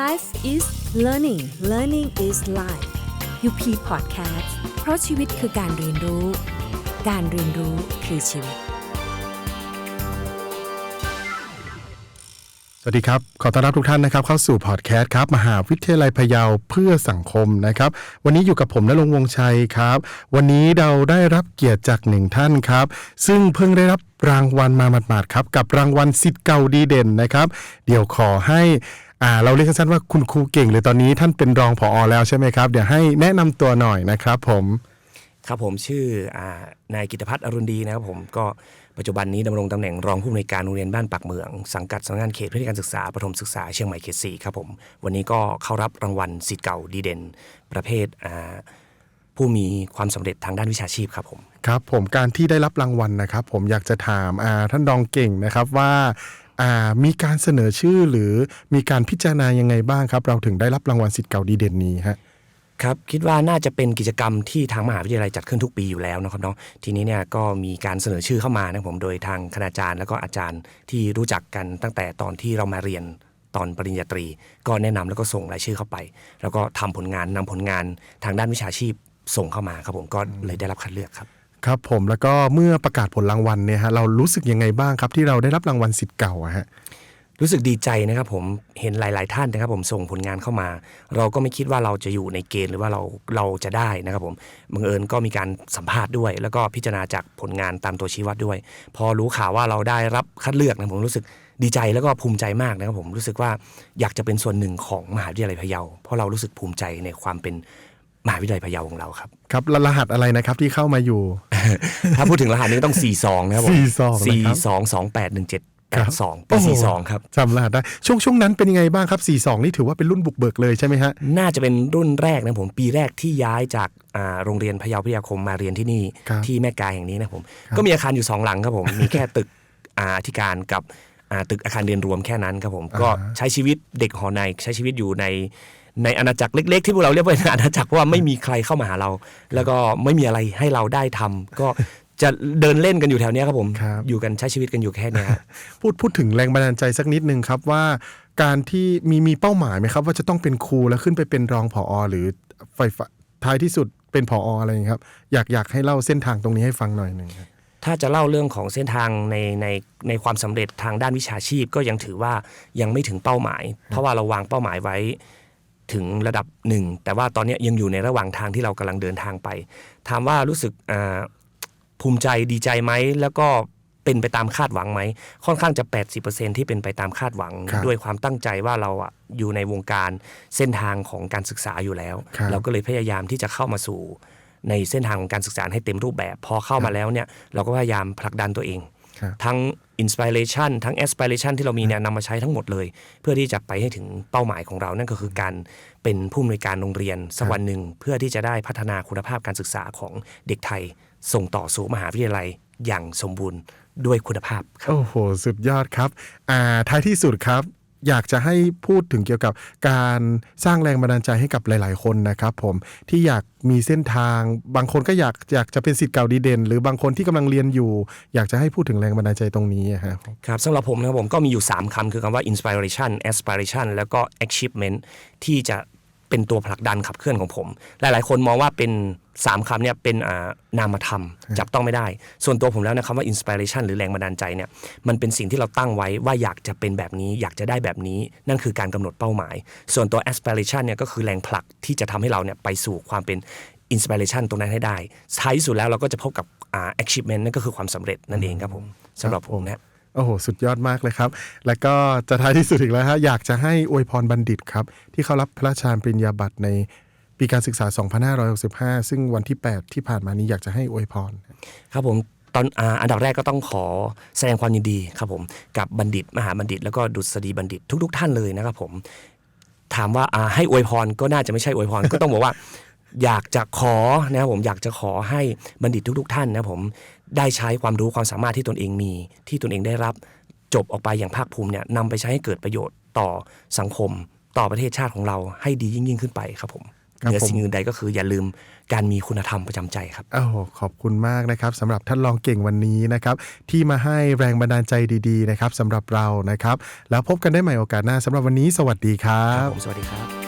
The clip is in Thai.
Life is learning learning is life UP Podcast เพราะชีวิตคือการเรียนรู้ การเรียนรู้คือชีวิต สวัสดีครับ ขอต้อนรับทุกท่านนะครับ เข้าสู่พอดแคสต์ครับ มหาวิทยาลัยพะเยาเพื่อสังคมนะครับ วันนี้อยู่กับผมณรงค์วงชัยครับ วันนี้เราได้รับเกียรติจากหนึ่งท่านครับ ซึ่งเพิ่งได้รับรางวัลมาหมาดๆครับ กับรางวัลสิทธิ์เก่าดีเด่นนะครับ เดี๋ยวขอให้ อ่าเราเรียกสั้นๆว่าคุณครูเก่งหรือตอนนี้ท่านเป็นรองผอแล้วใช่ไหมครับ เดี๋ยวให้แนะนำตัวหน่อยนะครับผมครับผมชื่ออานายกิตพัฒน์อรุณดีนะครับผมก็ปัจจุบันนี้ดำรงตำแหน่งรองผู้อำนวยการโรงเรียนบ้านปากเมือง สังกัดสำนักงานเขตพื้นที่การศึกษาประถมศึกษาเชียงใหม่เขตสี่ครับผมวันนี้ก็เข้ารับรางวัลสิทธิ์เก่าดีเด่น ประเภทอ่าผู้มีความสำเร็จทางด้านวิชาชีพครับผม ครับผมการที่ได้รับรางวัลนะครับ ผมอยากจะถามอ่าท่านรองเก่งนะครับว่าอ่า มีการเสนอชื่อหรือมีการพิจารณายังไงบ้างครับ เราถึงได้รับรางวัลสิทธิ์เก่าดีเด่นนี้ฮะครับคิดว่าน่าจะเป็นกิจกรรมที่ทางมหาวิทยาลัยจัดขึ้นทุกปีอยู่แล้วนะครับเนาะทีนี้เนี่ยก็มีการเสนอชื่อเข้ามานะผมโดยทางคณาจารย์แล้วก็อาจารย์ที่รู้จักกันตั้งแต่ตอนที่เรามาเรียนตอนปริญญาตรี ก็แนะนำแล้วก็ส่งรายชื่อเข้าไป แล้วก็ทำผลงานนำผลงานทางด้านวิชาชีพส่งเข้ามาครับผมก็เลยได้รับคัดเลือกครับ ครับผมแล้วก็เมื่อประกาศผลรางวัลเนี่ยฮะเรารู้สึกยังไงบ้างครับที่เราได้รับรางวัลสิทธิ์เก่าอะฮะรู้สึกดีใจนะครับผมเห็นหลาย ๆ ท่านนะครับ ผมส่งผลงานเข้ามา เราก็ไม่คิดว่าเราจะอยู่ในเกณฑ์หรือว่าเราเราจะได้นะครับผมบังเอิญก็มีการสัมภาษณ์ด้วย แล้วก็พิจารณาจากผลงานตามตัวชี้วัดด้วย พอรู้ข่าวว่าเราได้รับคัดเลือกนะผมรู้สึกดีใจแล้วก็ภูมิใจมากนะครับผมรู้สึกว่าอยากจะเป็นส่วนหนึ่งของมหาวิทยาลัยพะเยาเพราะเรารู้สึกภูมิใจในความเป็น มหาวิทยาลัยพะเยาของเราครับ ครับแล้วรหัสอะไรนะครับที่เข้ามาอยู่ ถ้าพูดถึงรหัสนี้ก็ต้อง 42 นะครับผม42นะครับ42281782เป็น42 ครับจำรหัสได้ช่วงช่วงนั้นเป็นยังไงบ้างครับ 42 นี่ถือว่าเป็นรุ่นบุกเบิกเลยใช่ไหมฮะ น่าจะเป็นรุ่นแรกนะผม ปีแรกที่ย้ายจากอ่าโรงเรียนพะเยาพิทยาคมมาเรียนที่นี่ครับที่แม่กายแห่งนี้นะผม ก็มีอาคารอยู่สองหลังครับผม มีแค่ตึกอาอธิการกับอ่า ตึกอาคารเรียนรวมแค่นั้นครับผมก็ใช้ชีวิตเด็กหอในใช้ชีวิตอยู่ในในอาณาจักรเล็ก ๆ ที่พวกเราเรียกว่าอาณาจักรเพราะว่าไม่มีใครเข้ามาหาเรา แล้วก็ไม่มีอะไรให้เราได้ทำก็จะเดินเล่นกันอยู่แถวเนี้ยครับผมครับอยู่กันใช้ชีวิตกันอยู่แค่เนี้ยครับพูดพูดถึงแรงบันดาลใจสักนิดนึงครับว่าการที่มีมีเป้าหมายไหมครับ ว่าจะต้องเป็นครูแล้วขึ้นไปเป็นรองผอ หรือไฟฟ้าท้ายที่สุดเป็นผออะไรอย่างเงี้ยครับ อยากอยากให้เล่าเส้นทางตรงนี้ให้ฟังหน่อยหนึ่งครับ ถ้าจะเล่าเรื่องของเส้นทางในในในความสำเร็จทางด้านวิชาชีพก็ยังถือว่ายังไม่ถึงเป้าหมาย เพราะว่าเราวางเป้าหมายไว้ถึงระดับหนึ่งแต่ว่าตอนนี้ยังอยู่ในระหว่างทางที่เรากำลังเดินทางไป ถามว่ารู้สึกอ่าภูมิใจดีใจไหมแล้วก็เป็นไปตามคาดหวังไหม ค่อนข้างจะ 80%ที่เป็นไปตามคาดหวังครับด้วยความตั้งใจว่าเราอะอยู่ในวงการเส้นทางของการศึกษาอยู่แล้วครับเราก็เลยพยายามที่จะเข้ามาสู่ ในเส้นทางของการศึกษาให้เต็มรูปแบบ พอเข้ามาแล้วเนี่ยเราก็พยายามผลักดันตัวเองครับทั้ง inspiration ทั้ง aspiration ที่เรามีเนี่ยนำมาใช้ทั้งหมดเลย เพื่อที่จะไปให้ถึงเป้าหมายของเรา นั่นก็คือการเป็นผู้อำนวยการโรงเรียนสักวันหนึ่งเพื่อที่จะได้พัฒนาคุณภาพการศึกษาของเด็กไทย ส่งต่อสู่มหาวิทยาลัยอย่างสมบูรณ์ด้วยคุณภาพครับโอ้โห สุดยอดครับอ่าท้ายที่สุดครับ อยากจะให้พูดถึงเกี่ยวกับการสร้างแรงบันดาลใจให้กับหลาย ๆ คนนะครับผมที่อยากมีเส้นทาง บางคนก็อยากอยากจะเป็นสิทธิ์เก่าดีเด่น หรือบางคนที่กำลังเรียนอยู่ อยากจะให้พูดถึงแรงบันดาลใจตรงนี้ครับครับสำหรับผมนะครับผมก็มีอยู่ 3คำคือคำว่า inspiration aspiration แล้วก็ achievement ที่จะ เป็นตัวผลักดันขับเคลื่อนของผม หลาย ๆ คนมองว่าเป็น3คำเนี่ยเป็นอ่านามธรรม จับต้องไม่ได้ ส่วนตัวผมแล้วนะคำว่า inspiration หรือแรงบันดาลใจเนี่ยมันเป็นสิ่งที่เราตั้งไว้ว่าอยากจะเป็นแบบนี้ อยากจะได้แบบนี้ นั่นคือการกำหนดเป้าหมาย ส่วนตัว aspiration เนี่ยก็คือแรงผลักที่จะทำให้เราเนี่ยไปสู่ความเป็น inspiration ตรงนั้นให้ได้ท้ายที่สุดแล้วเราก็จะพบกับอ่า achievement นั่นก็คือความสำเร็จนั่นเองครับผมสำหรับผมนะ โอ้โห สุดยอดมากเลยครับ แล้วก็จะท้ายที่สุดอีกแล้วฮะอยากจะให้อวยพรบัณฑิตครับ ที่เขารับพระราชทานปริญญาบัตรในปีการศึกษา 2565 ซึ่งวันที่ 8 ที่ผ่านมานี้อยากจะให้อวยพร ครับผมตอนอันดับแรกก็ต้องขอแสดงความยินดีครับผมกับบัณฑิตมหาบัณฑิต แล้วก็ดุษฎีบัณฑิตทุก ๆ ท่านเลยนะครับผมถามว่าให้อวยพรก็น่าจะไม่ใช่อวยพรก็ต้องบอกว่า อยากจะขอนะครับผมอยากจะขอให้บัณฑิตทุก ๆ ท่านนะครับผมได้ใช้ความรู้ความสามารถที่ตนเองมี ที่ตนเองได้รับจบออกไปอย่างภาคภูมิเนี่ยนำไปใช้ให้เกิดประโยชน์ต่อสังคม ต่อประเทศชาติของเราให้ดียิ่งยิ่งๆขึ้นไปครับผมครับเหนือผมสิ่งอื่นใดก็คืออย่าลืมการมีคุณธรรมประจำใจครับโอ้โหขอบคุณมากนะครับสำหรับท่านรองเก่งวันนี้นะครับ ที่มาให้แรงบันดาลใจดีๆนะครับสำหรับเรานะครับ แล้วพบกันได้ใหม่โอกาสหน้าสำหรับวันนี้ สวัสดีครัครับบผมสวัสดีครับ